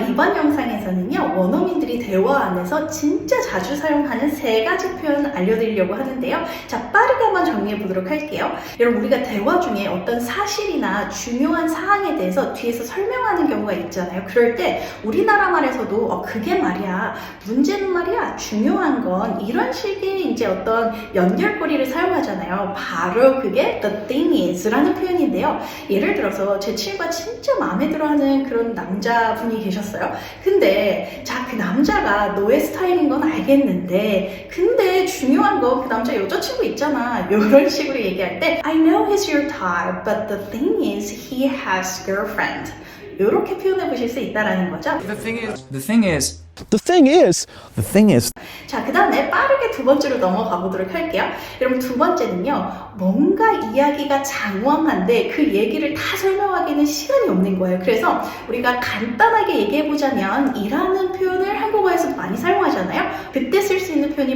이번 영상에서는요, 원어민들이 대화 안에서 진짜 자주 사용하는 세 가지 표현 알려드리려고 하는데요. 자, 빠르게 한번 정리해 보도록 할게요. 여러분, 우리가 대화 중에 어떤 사실이나 중요한 사항에 대해서 뒤에서 설명하는 경우가 있잖아요. 그럴 때 우리나라 말에서도 어, 그게 말이야. 문제는 말이야. 중요한 건 이런 식의 이제 어떤 연결고리를 사용하잖아요. 바로 그게 the thing is라는 표현인데요. 예를 들어서 제 친구가 진짜 마음에 들어하는 그런 남자분이 계셨어요. 근데 자 그 남자가 너의 스타일인 건 알겠는데 근데 중요한 건 그 남자 여자친구 있잖아. 이런 식으로 얘기할 때 I know he's your type, but the thing is he has girlfriend. 이렇게 표현해 보실 수 있다라는 거죠. The thing is, the thing is, The thing is, The thing is, 자, 그 다음에 빠르게 두 번째로 넘어가 보도록 할게요. 여러분, 두 번째는요, 뭔가 이야기가 장황한데 그 얘기를 다 설명하기는 시간이 없는 거예요. 그래서 우리가 간단하게 얘기해 보자면, 이라는 표현을 한국어에서 많이 사용하잖아요. 그때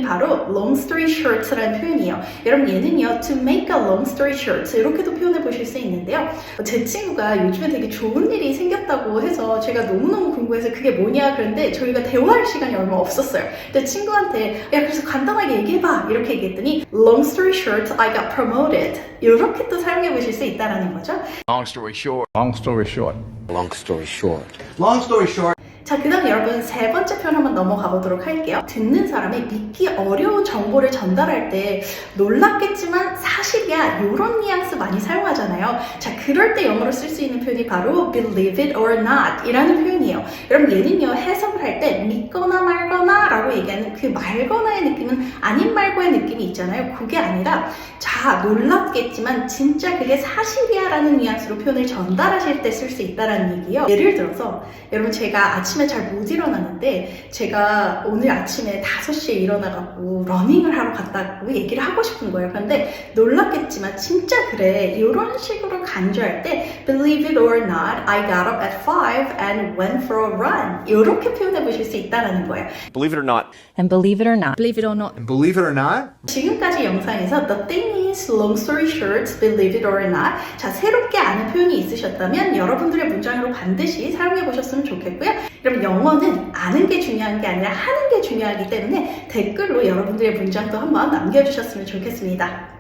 바로 long story short라는 표현이에요. 여러분, 얘는요, to make a long story short, 이렇게도 표현해 보실 수 있는데요. 제 친구가 요즘에 되게 좋은 일이 생겼다고 해서 제가 너무너무 궁금해서 그게 뭐냐 그런데 저희가 대화할 시간이 얼마 없었어요. 근데 친구한테 야 그래서 간단하게 얘기해봐 이렇게 얘기했더니 long story short I got promoted 이렇게 또 사용해 보실 수 있다라는 거죠. long story short, long story short. Long story short. Long story short. 자, 그 다음 여러분 세 번째 표현 한번 넘어가 보도록 할게요. 듣는 사람이 믿기 어려운 정보를 전달할 때 놀랍겠지만 사실이야 이런 뉘앙스 많이 사용하잖아요. 자, 그럴 때 영어로 쓸 수 있는 표현이 바로 believe it or not 이라는 표현이에요. 여러분 얘는요 해석을 할 때 믿거나 말거나 라고 얘기하는 그 말거나의 느낌은 아닌 말고의 느낌이 있잖아요. 그게 아니라 자, 놀랍겠지만 진짜 그게 사실이야 라는 뉘앙스로 표현을 전달하실 때 쓸 수 있다라는 얘기예요. 예를 들어서 여러분 제가 아침 에 잘 못 일어나는데 제가 오늘 아침에 5시에 일어나갖고 러닝을 하러 갔다고 얘기를 하고 싶은 거예요. 그런데 놀랍겠지만 진짜 그래. 이런 식으로 강조할 때 believe it or not, I got up at 5 and went for a run. 이렇게 표현해 보실 수 있다라는 거예요. Believe it or not, And believe it or not, Believe it or not, and believe it or not, 지금까지 영상에서 the thing is long story short, believe it or not. 자, 새롭게 아는 표현이 있으셨다면 여러분들의 문장으로 반드시 사용해 보셨으면 좋겠고요. 여러분 영어는 아는 게 중요한 게 아니라 하는 게 중요하기 때문에 댓글로 여러분들의 문장도 한번 남겨주셨으면 좋겠습니다.